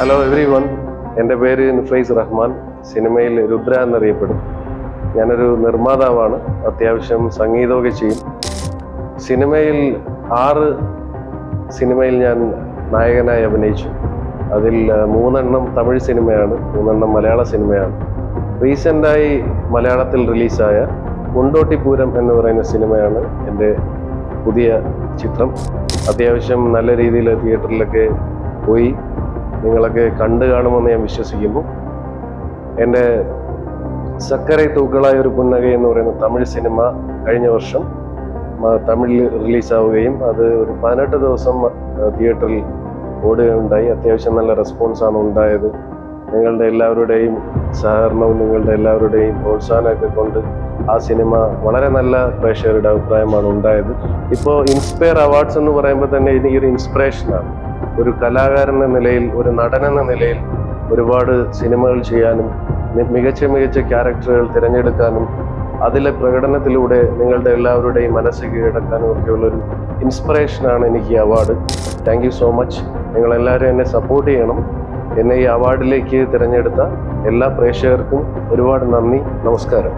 Hello every one എന്റെ പേര് നിഫൈസ് റഹ്മാൻ. സിനിമയിൽ രുദ്ര എന്നറിയപ്പെടും. ഞാനൊരു നിർമ്മാതാവാണ്. അത്യാവശ്യം സംഗീതമൊക്കെ ചെയ്യും. സിനിമയിൽ ആറ് സിനിമയിൽ ഞാൻ നായകനായി അഭിനയിച്ചു. അതിൽ മൂന്നെണ്ണം തമിഴ് സിനിമയാണ് മൂന്നെണ്ണം മലയാള സിനിമയാണ്. റീസെന്റായി മലയാളത്തിൽ റിലീസായ കുണ്ടോട്ടിപ്പൂരം എന്ന് പറയുന്ന സിനിമയാണ് എന്റെ പുതിയ ചിത്രം. അത്യാവശ്യം നല്ല രീതിയിൽ തിയേറ്ററിലൊക്കെ പോയി. നിങ്ങളൊക്കെ കണ്ടു കാണുമെന്ന് ഞാൻ വിശ്വസിക്കുന്നു. എന്റെ സക്കരെ തൂക്കളായ ഒരു പുന്നക എന്ന് പറയുന്ന തമിഴ് സിനിമ കഴിഞ്ഞ വർഷം തമിഴിൽ റിലീസാവുകയും അത് ഒരു പതിനെട്ട് ദിവസം തിയേറ്ററിൽ ഓടുകയുണ്ടായി. അത്യാവശ്യം നല്ല റെസ്പോൺസാണ് ഉണ്ടായത്. നിങ്ങളുടെ എല്ലാവരുടെയും സഹകരണവും നിങ്ങളുടെ എല്ലാവരുടെയും പ്രോത്സാഹനമൊക്കെ കൊണ്ട് ആ സിനിമ വളരെ നല്ല പ്രേക്ഷകരുടെ അഭിപ്രായമാണ് ഉണ്ടായത്. ഇപ്പോൾ ഇൻസ്പയർ അവാർഡ്സ് എന്ന് പറയുമ്പോൾ തന്നെ എനിക്കൊരു ഇൻസ്പിറേഷനാണ് ഒരു കലാകാരൻ എന്ന നിലയിൽ ഒരു നടൻ എന്ന നിലയിൽ ഒരുപാട് സിനിമകൾ ചെയ്യാനും മികച്ച മികച്ച ക്യാരക്ടറുകൾ തിരഞ്ഞെടുക്കാനും അതിലെ പ്രകടനത്തിലൂടെ നിങ്ങളുടെ എല്ലാവരുടെയും മനസ്സ് കീഴടക്കാനും ഒക്കെയുള്ളൊരു ഇൻസ്പിറേഷനാണ് എനിക്ക് ഈ award. Thank you so much നിങ്ങളെല്ലാവരും എന്നെ സപ്പോർട്ട് ചെയ്യണം. എന്നെ ഈ അവാർഡിലേക്ക് തിരഞ്ഞെടുത്ത എല്ലാ പ്രേക്ഷകർക്കും ഒരുപാട് നന്ദി. നമസ്കാരം.